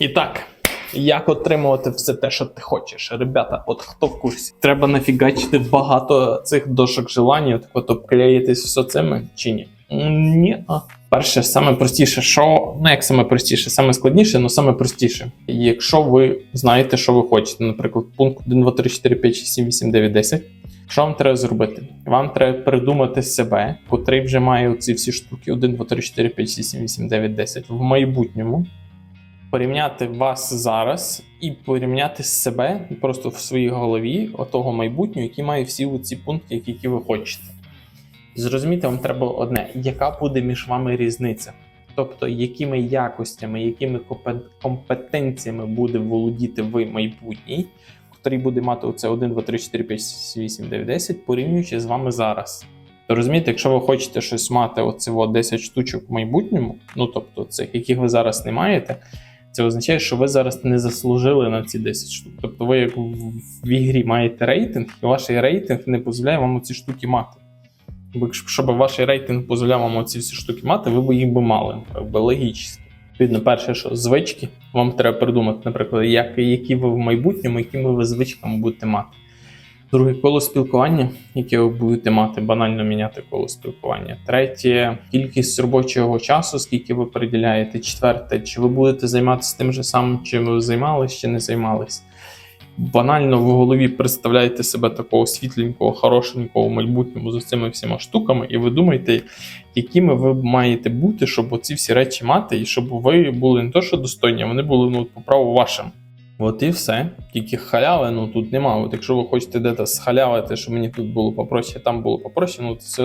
І так, як отримувати все те, що ти хочеш? Ребята, от хто в курсі? Треба нафігачити багато цих дошок желань, от, от обклеїтись все цими чи ні? Ні. Перше, саме простіше, що ну як саме простіше, саме складніше, але саме простіше. Якщо ви знаєте, що ви хочете, наприклад, пункт 1, 2, 3, 4, 5, 6, 7, 8, 9, 10. Що вам треба зробити? Вам треба придумати себе, котрий вже має ці всі штуки: 1, 2, 3, 4, 5, 6, 7, 8, 9, 10 в майбутньому. Порівняти вас зараз і порівняти себе просто в своїй голові отого майбутнього, який має всі ці пункти, які ви хочете. Зрозуміти вам треба одне: яка буде між вами різниця? Тобто, якими якостями, якими компетенціями буде володіти ви майбутній, котрий буде мати оце 1, 2, 3, 4, 5, 6, 8, 9, 10, порівнюючи з вами зараз. То розумієте, якщо ви хочете щось мати, оце 10 штучок в майбутньому, ну тобто цих, яких ви зараз не маєте, це означає, що ви зараз не заслужили на ці 10 штук. Тобто ви як в, ігрі маєте рейтинг, і ваш рейтинг не дозволяє вам ці штуки мати. Бо якщо- ваш рейтинг дозволяв вам ці всі штуки мати, ви б їх би мали. Якби логічно. Відповідно, перше, що звички, вам треба придумати, наприклад, як, які ви в майбутньому, якими ви звичками будете мати. Друге коло спілкування, яке ви будете мати, банально міняти коло спілкування. Третє кількість робочого часу, скільки ви приділяєте. Четверте, чи ви будете займатися тим же самим, чим ви займалися, чи не займались. Банально в голові представляєте себе такого світленького, хорошенького в майбутньому з цими всіма штуками, і ви думаєте, якими ви маєте бути, щоб оці всі речі мати, і щоб ви були не то, що достойні, а вони були ну, по праву вашим. От і все. Тільки халяви ну тут нема. От якщо ви хочете десь схалявити, що мені тут було попроще, там було попроще, ну це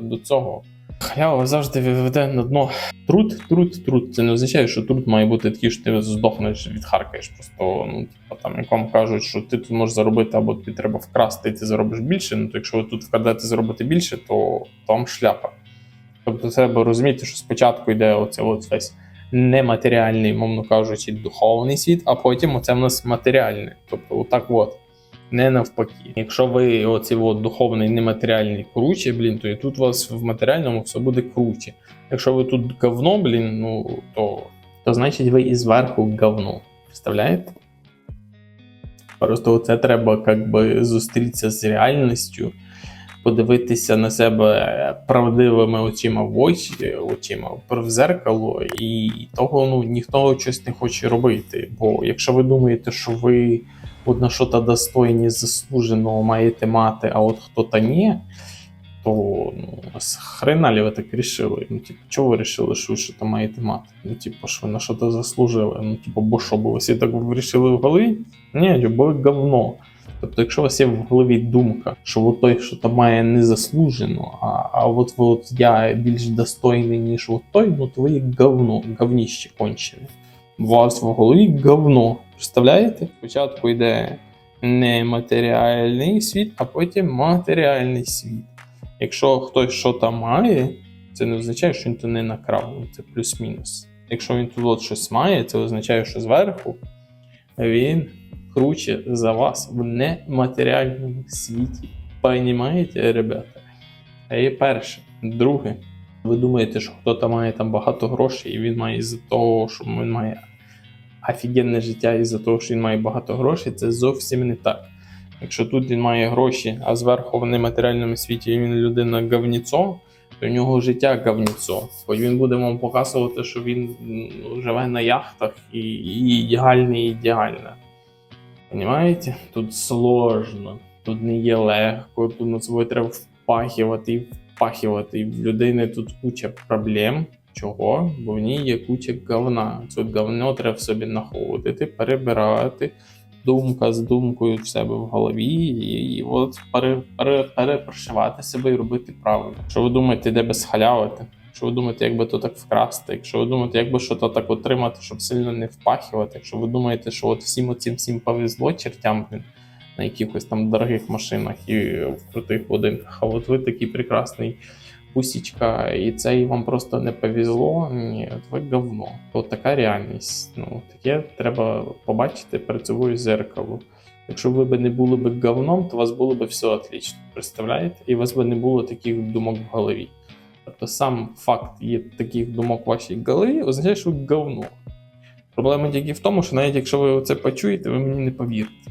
до цього. Халява завжди веде на дно. Труд, труд, труд. Це не означає, що труд має бути такий, що ти здохнеш відхаркаєш. Просто ну, типу, там якому кажуть, що ти тут можеш заробити, або тобі треба вкрасти, і ти заробиш більше. Ну то якщо ви тут вкрадете заробити більше, то там шляпа. Тобто треба розуміти, що спочатку йде оце от весь нематеріальний, мовно кажучи, духовний світ, а потім оце в нас матеріальний. Тобто, отак от. Не навпаки. Якщо ви оці от духовний нематеріальний круче, блін, то і тут у вас в матеріальному все буде круче. Якщо ви тут говно, блін, ну то, то значить ви і зверху говно. Представляєте? Просто це треба як би зустрітися з реальністю, подивитися на себе правдивими очима в очима в зеркало, і того ну, ніхто щось не хоче робити. Бо якщо ви думаєте, що ви от на що-то достойні заслуженого маєте мати, а от хто-то ні, то ну, хрена ли ви так рішили? Ну, типу, чого ви рішили, що ви що-то маєте мати? Ну, типу, що ви на що-то заслужили? Ну, типу, бо що, бо ви всі так вирішили в голові? Ні, бо ви говно. Тобто, якщо у вас є в голові думка, що от той, що там має незаслужено, а, а от, от я більш достойний, ніж от той, ну то ви як говно, говніще кончене. У вас в голові говно. Представляєте? Спочатку йде нематеріальний світ, а потім матеріальний світ. Якщо хтось що там має, це не означає, що він то не накрав, це плюс-мінус. Якщо він тут от щось має, це означає, що зверху він круче за вас в нематеріальному світі. Понімаєте, ребята? Це є перше. Друге, ви думаєте, що хтось має там багато грошей, і він має із-за того, що він має офігенне життя із-за того, що він має багато грошей, це зовсім не так. Якщо тут він має гроші, а зверху в нематеріальному світі він людина говніцо, то в нього життя говніцо. Бо він буде вам показувати, що він живе на яхтах і, і ідеальне, і ідеальне. Понимаєте? Тут сложно, тут не є легко, тут над собою треба впахувати і впахувати. В людини тут куча проблем. Чого? Бо в ній є куча говна. Це говно треба в собі знаходити, перебирати, думка з думкою в себе в голові, і, і от пере, пере, перепрошивати себе і робити правильно. Що ви думаєте, де би схалявити? Якщо ви думаєте, як би то так вкрасти, якщо ви думаєте, як би що то так отримати, щоб сильно не впахувати, якщо ви думаєте, що от всім оцим всім повезло чертям на якихось там дорогих машинах і в крутих будинках, а от ви такий прекрасний пусічка, і це і вам просто не повезло, ні, от ви говно. От така реальність. Ну, таке треба побачити перед собою зеркало. Якщо ви б не були б говном, то у вас було б все отлично. Представляєте? І у вас би не було таких думок в голові. Тобто сам факт є таких думок в вашій голові, означає, що ви говно. Проблема тільки в тому, що навіть якщо ви це почуєте, ви мені не повірите.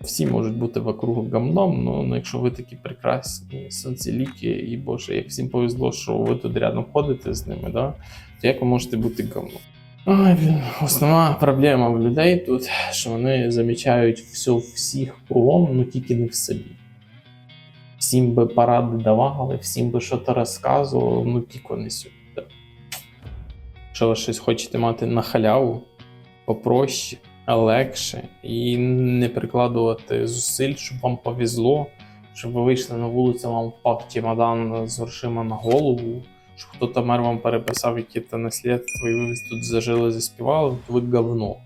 Всі можуть бути вокруг гамном, але ну, якщо ви такі прекрасні сонцеліки, і Боже, як всім повезло, що ви тут рядом ходите з ними, да? то як ви можете бути гамном? Основна проблема в людей тут, що вони замічають все всіх кругом, ну тільки не в собі. Всім би поради давали, всім би щось розказували, ну тільки не сюди. Якщо ви щось хочете мати на халяву, попроще, легше і не прикладувати зусиль, щоб вам повезло, щоб ви вийшли на вулицю, вам впав чемодан з грошима на голову, щоб хтось мер вам переписав якісь наслідства, і ви тут зажили, заспівали, то ви говно.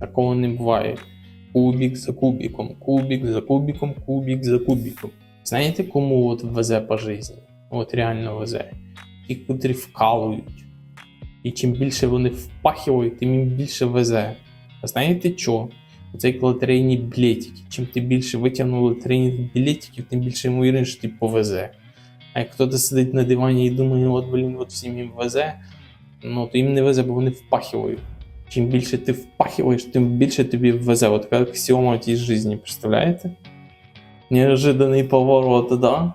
Такого не буває. Кубік за кубіком, кубік за кубіком, кубік за кубіком. Знаєте, кому от везе по житті? От реально везе. Ті, котрі вкалують. І чим більше вони впахивають, тим їм більше везе. А знаєте що? Оцей лотерейні білетики. Чим ти більше витягнув лотерейних білетиків, тим більше ймовірно, що ти повезе. А як хтось сидить на дивані і думає, от блін, от всім їм везе, ну то їм не везе, бо вони впахивають. Чим більше ти впахиваєш, тим більше тобі везе. От така аксіома в тій житті, представляєте? Неожиданний поворот, да?